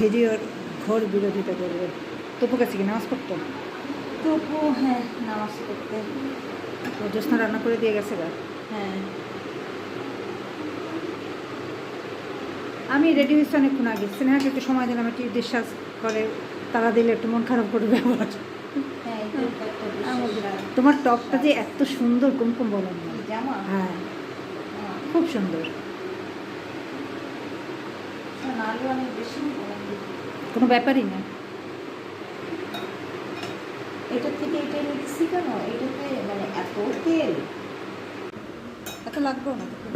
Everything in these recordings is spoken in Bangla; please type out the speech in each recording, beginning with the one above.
ভিডিওর ঘোর বিরোধিতা করবে। তপু কাছে কি নামাজ পড়তো? তবু হ্যাঁ নামাজ পড়তে। ও জ্যোৎস্না রান্না করে দিয়ে গেছে গা? হ্যাঁ। আমি রেডি হয়েছি অনেকক্ষণ আগে। স্নেহাকে একটু সময় দিলাম একটু বিশ্বাস করে তারা দিলে একটু মন খারাপ করবে আবার হ্যাঁ। তোমার টপটা যে এত সুন্দর কুমকুম বলেন জামা? হ্যাঁ। হ্যাঁ। খুব সুন্দর। শোন, আলু অনেক বেশি কোনো ব্যাপারই না। এটার থেকে এটা এনে দিচ্ছি কেন? এটাতে মানে এত তেল? এত লাগবেও না তো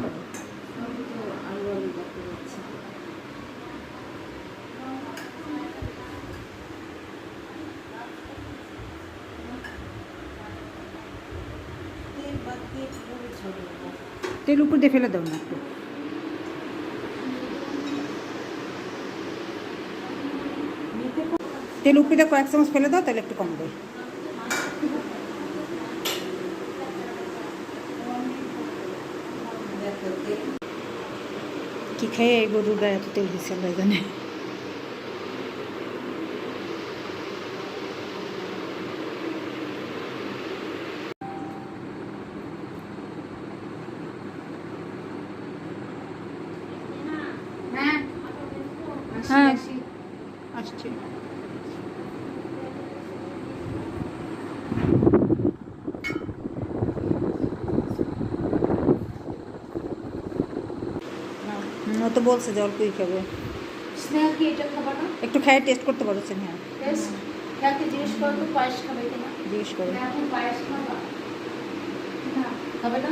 আমি তো আলু আলু দেখতে যাচ্ছি? তেল উপর দিয়ে ফেলে দাও না একটু নিতে কো- তেল উপরে কয়েক চামচ ফেলে দাও তাহলে একটু কমবে। কি খেয়ে এই গরুর গায়ে এত তেল দিচ্ছে আল্লাহ জানে। হ্যাঁ হ্যাঁ। আসছে। ও তো বলছে যে অল্পই খাবে। স্নেহা কি এটা খাবা না? একটু খেয়ে টেস্ট করতে পারছেন হ্যাঁ টেস্ট কাকে জিজ্ঞেস করো তো পায়েস খাবে কিনা। জিজ্ঞেস করো। এখন পায়েস খাবা? না। খাবে না?